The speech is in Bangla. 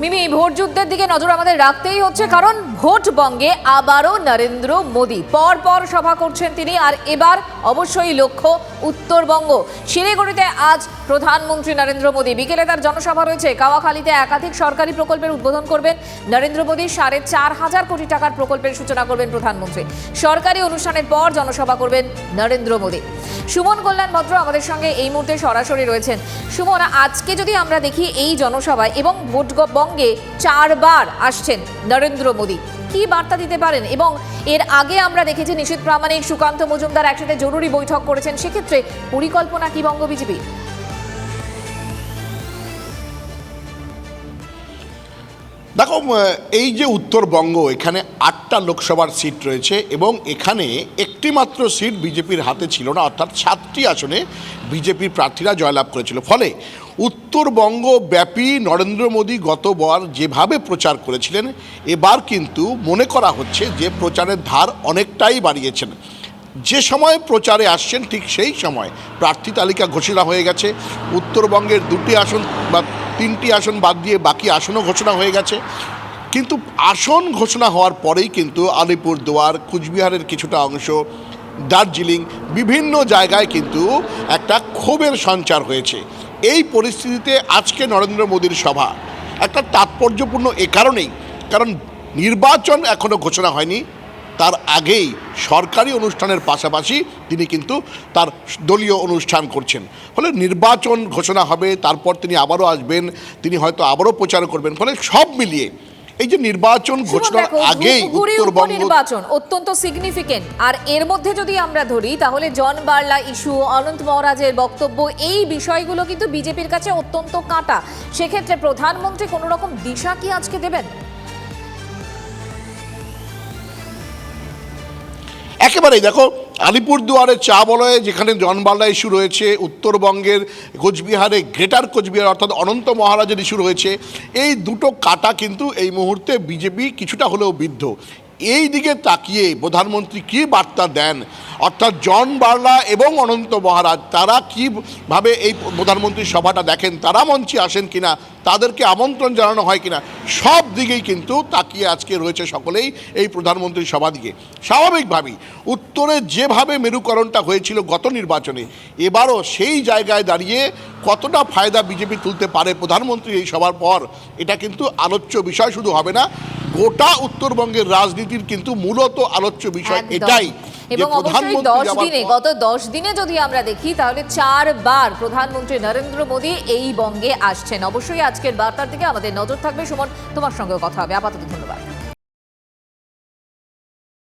মিমি ভোট যুদ্ধের দিকে নজর আমাদের রাখতেই হচ্ছে কারণ ভোট বঙ্গে আবারও নরেন্দ্র মোদী। পর পর সভা করছেন তিনি আর এবার অবশ্যই লক্ষ্য উত্তরবঙ্গ। শিলিগুড়িতে আজ প্রধানমন্ত্রী নরেন্দ্র মোদী। বিকেলে তার জনসভা রয়েছে। কাওয়াখালীতে একাধিক সরকারি প্রকল্পের উদ্বোধন করবেন নরেন্দ্র মোদী। সাড়ে চার হাজার কোটি টাকার প্রকল্পের সূচনা করবেন প্রধানমন্ত্রী। সরকারি অনুষ্ঠানের পর জনসভা করবেন নরেন্দ্র মোদী। সুমন কল্যাণ ভদ্র আমাদের সঙ্গে এই মুহূর্তে সরাসরি রয়েছেন। সুমন, আজকে যদি আমরা দেখি এই জনসভায় এবং ভোট বঙ্গে চারবার আসছেন নরেন্দ্র মোদী কি বার্তা দিতে পারেন? এবং এর আগে আমরা দেখেছি নিশীত প্রামাণিক সুকান্ত মজুমদার একসাথে জরুরি বৈঠক করেছেন। সেক্ষেত্রে পরিকল্পনা কি বঙ্গ বিজেপি দেখো এই যে উত্তরবঙ্গ, এখানে আটটা লোকসভার সিট রয়েছে এবং এখানে একটি মাত্র সিট বিজেপির হাতে ছিল না, অর্থাৎ সাতটি আসনে বিজেপির প্রার্থীরা জয়লাভ করেছিল। ফলে উত্তরবঙ্গ ব্যাপী নরেন্দ্র মোদী গতবার যেভাবে প্রচার করেছিলেন, এবার কিন্তু মনে করা হচ্ছে যে প্রচারের ধার অনেকটাই বাড়িয়েছেন। যে সময় প্রচারে আসছেন ঠিক সেই সময় প্রার্থী তালিকা ঘোষণা হয়ে গেছে। উত্তরবঙ্গের দুটি আসন বা তিনটি আসন বাদ দিয়ে বাকি আসনও ঘোষণা হয়ে গেছে। কিন্তু আসন ঘোষণা হওয়ার পরেই কিন্তু আলিপুর আলিপুরদুয়ার, কুচবিহারের কিছুটা অংশ, দার্জিলিং বিভিন্ন জায়গায় কিন্তু একটা ক্ষোভের সঞ্চার হয়েছে। এই পরিস্থিতিতে আজকে নরেন্দ্র মোদীর সভা একটা তাৎপর্যপূর্ণ এ কারণেই। কারণ নির্বাচন এখনও ঘোষণা হয়নি। তার আগেই সরকারি অনুষ্ঠানের পাশাপাশি তিনি কিন্তু তার দলীয় অনুষ্ঠান করছেন। ফলে নির্বাচন ঘোষণা হবে তারপর তিনি আবারও আসবেন তিনি হয়তো আবারও প্রচার করবেন ফলে সব মিলিয়ে এই যে নির্বাচন ঘোষণার আগেই উত্তরবঙ্গ উপনির্বাচন অত্যন্ত সিগনিফিকেন্ট আর এর মধ্যে যদি আমরা ধরি তাহলে জন বার্লা ইস্যু অনন্ত মহারাজের বক্তব্য এই বিষয়গুলো কিন্তু বিজেপির কাছে অত্যন্ত কাঁটা। সেক্ষেত্রে প্রধানমন্ত্রী কোনো রকম দিশা কি আজকে দেবেন? একেবারেই দেখো আলিপুরদুয়ারের চা বলয়ে যেখানে জনবাল্লা ইস্যু রয়েছে, উত্তরবঙ্গের কোচবিহারে, গ্রেটার কোচবিহার অর্থাৎ অনন্ত মহারাজের ইস্যু রয়েছে, এই দুটো কাটা কিন্তু এই মুহূর্তে বিজেপি কিছুটা হলেও বিদ্ধ। এই দিকে তাকিয়ে প্রধানমন্ত্রী কী বার্তা দেন? অর্থাৎ জন বার্লা এবং অনন্ত মহারাজ, তারা কীভাবে এই প্রধানমন্ত্রীর সভাটা দেখেন? তারা মঞ্চে আসেন কিনা? তাদেরকে আমন্ত্রণ জানানো হয় কিনা সব দিকেই কিন্তু তাকিয়ে আজকে রয়েছে সকলেই এই প্রধানমন্ত্রীর সভা দিকে। স্বাভাবিকভাবেই উত্তরে যেভাবে মেরুকরণটা হয়েছিল গত নির্বাচনে এবারও সেই জায়গায় দাঁড়িয়ে কতটা ফায়দা বিজেপি তুলতে পারে প্রধানমন্ত্রী এই সভার পর এটা কিন্তু আলোচ্য বিষয় শুধু হবে না গোটা উত্তরবঙ্গের রাজনীতির কিন্তু মূলত আলোচ্য বিষয় এটাই। এবং অবশ্যই দশ দিনে গত দশ দিনে যদি আমরা দেখি তাহলে চারবার প্রধানমন্ত্রী নরেন্দ্র মোদী এই বঙ্গে আসছেন। অবশ্যই আজকের বার্তার দিকে আমাদের নজর থাকবে। সুমন তোমার সঙ্গে কথা হবে। আপাতত ধন্যবাদ।